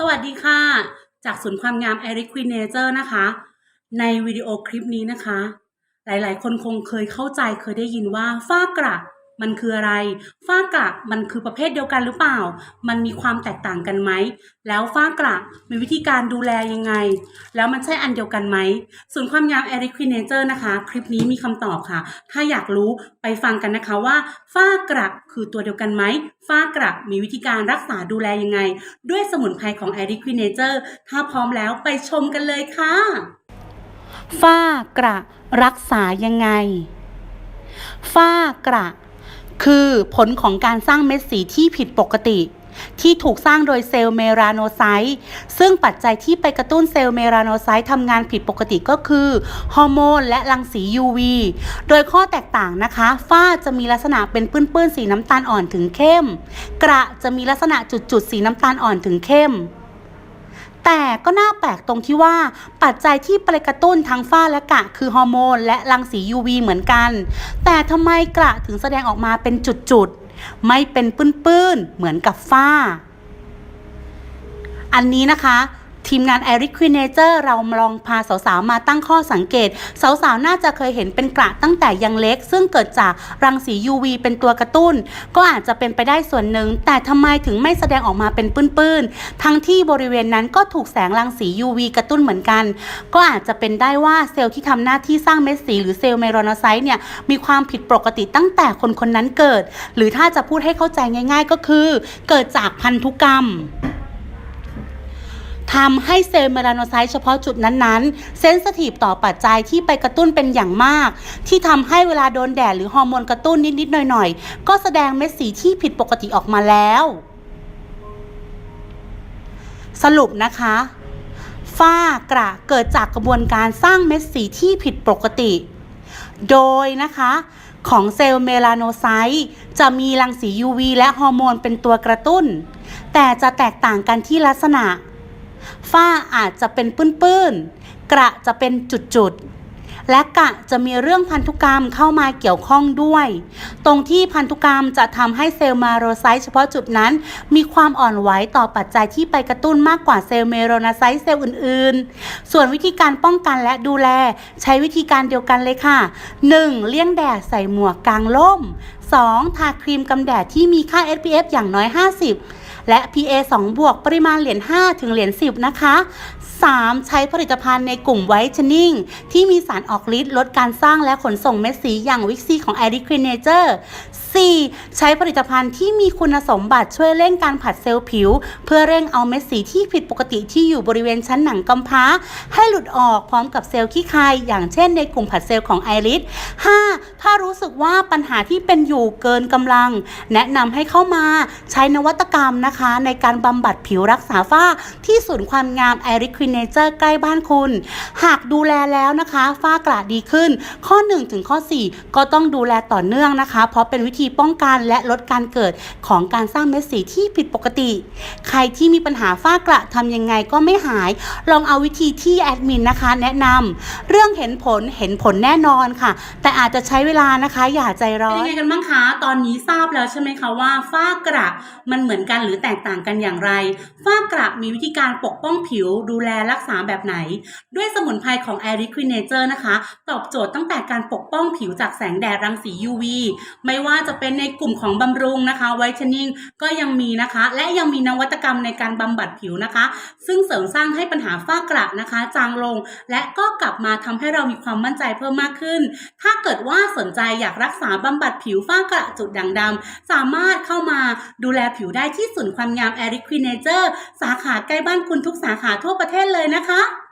สวัสดีค่ะ จากศูนย์ความงามแอริคควีเนเจอร์นะคะ ในวิดีโอคลิปนี้นะคะ หลายๆ คนคงเคยเข้าใจเคยได้ยินว่าฝ้ากระ มันคืออะไร ฝ้ากระมันคือประเภทเดียวกันหรือเปล่า มันมีความแตกต่างกันไหม แล้วฝ้ากระมีวิธีการดูแลยังไง แล้วมันใช่อันเดียวกันไหมศูนความงาม e r i q u i n a t u r e นะคะ คลิปนี้มีคำตอบค่ะ ถ้าอยากรู้ไปฟังกันนะคะว่าฝ้ากระคือตัวเดียวกันไหม ฝ้ากระมีวิธีการรักษาดูแลยังไง ด้วยสมุนไพรของ e r i q u i n a t u r e ถ้าพร้อมแล้วไปชมกันเลยค่ะ ฝ้ากระรักษายังไง ฝ้ากระ คือผลของการสร้างเม็ดสีที่ผิดปกติ ที่ถูกสร้างโดยเซลล์เมลาโนไซต์ซึ่งปัจจัยที่ไปกระตุ้นเซลล์เมลาโนไซต์ทำงานผิดปกติก็คือฮอร์โมนและรังสี UV โดยข้อแตกต่างนะคะ ฝ้าจะมีลักษณะเป็นปื้นๆสีน้ำตาลอ่อนถึงเข้ม กระจะมีลักษณะจุดๆสีน้ำตาลอ่อนถึงเข้ม แต่ก็น่าแปลกตรงที่ว่า ปัจจัยที่ไปกระตุ้นทั้งฝ้าและกระคือฮอร์โมน และรังสี UV เหมือนกัน แต่ทำไมกระถึงแสดงออกมาเป็นจุดๆ ไม่เป็นปื้นๆ เหมือนกับฝ้า อันนี้นะคะ ทีมงาน e r i q u i n a t u r e เราลองพาสาวๆ มาตั้งข้อสังเกต สาวๆ น่าจะเคยเห็นเป็นกระตั้งแต่ยังเล็ก ซึ่งเกิดจากรังสี UV เป็นตัวกระตุ้น ก็อาจจะเป็นไปได้ส่วนหนึ่ง แต่ทำไมถึงไม่แสดงออกมาเป็นปื้นๆ ทั้งที่บริเวณนั้นก็ถูกแสงรังสี UV กระตุ้นเหมือนกัน ก็อาจจะเป็นได้ว่าเซลล์ที่ทำหน้าที่สร้างเม็ดสี หรือเซลล์เมลาโนไซต์เนี่ยมีความผิดปกติตั้งแต่คนคนนั้นเกิด หรือถ้าจะพูดให้เข้าใจง่าย ๆ ก็คือ เกิดจากพันธุกรรม ทำให้เซลล์เมลาโนไซต์เฉพาะจุดนั้นๆ เซนสทีฟต่อปัจจัยที่ไปกระตุ้นเป็นอย่างมาก ที่ทำให้เวลาโดนแดดหรือฮอร์โมนกระตุ้นนิดๆหน่อยๆ ก็แสดงเม็ดสีที่ผิดปกติออกมาแล้ว สรุปนะคะฝ้ากระเกิดจากกระบวนการสร้างเม็ดสีที่ผิดปกติ โดยนะคะของเซลล์เมลานไซต์จะมีรังสี UV และฮอร์โมนเป็นตัวกระตุ้น แต่จะแตกต่างกันที่ลักษณะ ฝ้าอาจจะเป็นปื้นๆ กระจะเป็นจุดๆ และกะจะมีเรื่องพันธุกรรมเข้ามาเกี่ยวข้องด้วย ตรงที่พันธุกรรมจะทำให้เซลล์มาโรไซต์เฉพาะจุดนั้น มีความอ่อนไหวต่อปัจจัยที่ไปกระตุ้นมากกว่าเซลล์เมโรนาไซต์เซลล์อื่นๆ ส่วนวิธีการป้องกันและดูแลใช้วิธีการเดียวกันเลยค่ะ 1. เลี่ยงแดดใส่หมวกกลางร่ม 2. ทาครีมกันแดดที่มีค่า SPF อย่างน้อย 50 และ PA 2 บวกปริมาณเหรียญ5ถึงเหรียญ10 นะคะ 3. ใช้ผลิตภัณฑ์ในกลุ่มไวท์เทนนิ่งที่มีสารออกฤทธิ์ลดการสร้างและขนส่งเม็ดสีอย่างวิกซีของ e r i q u i n a t u r e 4. ใช้ผลิตภัณฑ์ที่มีคุณสมบัติช่วยเร่งการผัดเซลล์ผิว เพื่อเร่งเอาเม็ดสีที่ผิดปกติที่อยู่บริเวณชั้นหนังกำพร้า ให้หลุดออกพร้อมกับเซลล์ขี้คาย อย่างเช่นในกลุ่มผัดเซลล์ของไอริส 5. ถ้ารู้สึกว่าปัญหาที่เป็นอยู่เกินกำลัง แนะนำให้เข้ามาใช้นวัตกรรมนะคะ ในการบำบัดผิวรักษาฝ้าที่ศูนย์ความงาม e r i q u i n a t u r e ใกล้บ้านคุณ หากดูแลแล้วนะคะ ฝ้ากระดีขึ้น ข้อ 1 ถึงข้อ 4 ก็ต้องดูแลต่อเนื่องนะคะ เพราะเป็นวิธีป้องกันและลดการเกิดของการสร้างเม็ดสีที่ผิดปกติ ใครที่มีปัญหาฝ้ากระทำยังไงก็ไม่หาย ลองเอาวิธีที่แอดมินนะคะ แนะนำเรื่องเห็นผลเห็นผลแน่นอนค่ะ แต่อาจจะใช้เวลาลานะคะ อย่าใจร้อนเป็นยังไงกันบ้างคะ ตอนนี้ทราบแล้วใช่ไหมคะว่าฝ้ากระมันเหมือนกันหรือแตกต่างกันอย่างไร ฝ้ากระมีวิธีการปกป้องผิวดูแลรักษาแบบไหน ด้วยสมุนไพรของ e r i q u i n a t u r e นะคะ ตอบโจทย์ตั้งแต่การปกป้องผิวจากแสงแดดรังสี UV ไม่ว่าจะเป็นในกลุ่มของบำรุงนะคะไวท์เทนนิ่งก็ยังมีนะคะ และยังมีนวัตกรรมในการบำบัดผิวนะคะ ซึ่งเสริมสร้างให้ปัญหาฝ้ากระนะคะ จางลง และก็กลับมาทำให้เรามีความมั่นใจเพิ่มมากขึ้น ถ้าเกิดว่าสนใจอยากรักษาบำบัดผิวฝ้ากระจุดด่างดำสามารถเข้ามาดูแลผิวได้ที่ศูนย์ความงามแอริควินเนเจอร์สาขาใกล้บ้านคุณทุกสาขาทั่วประเทศเลยนะคะ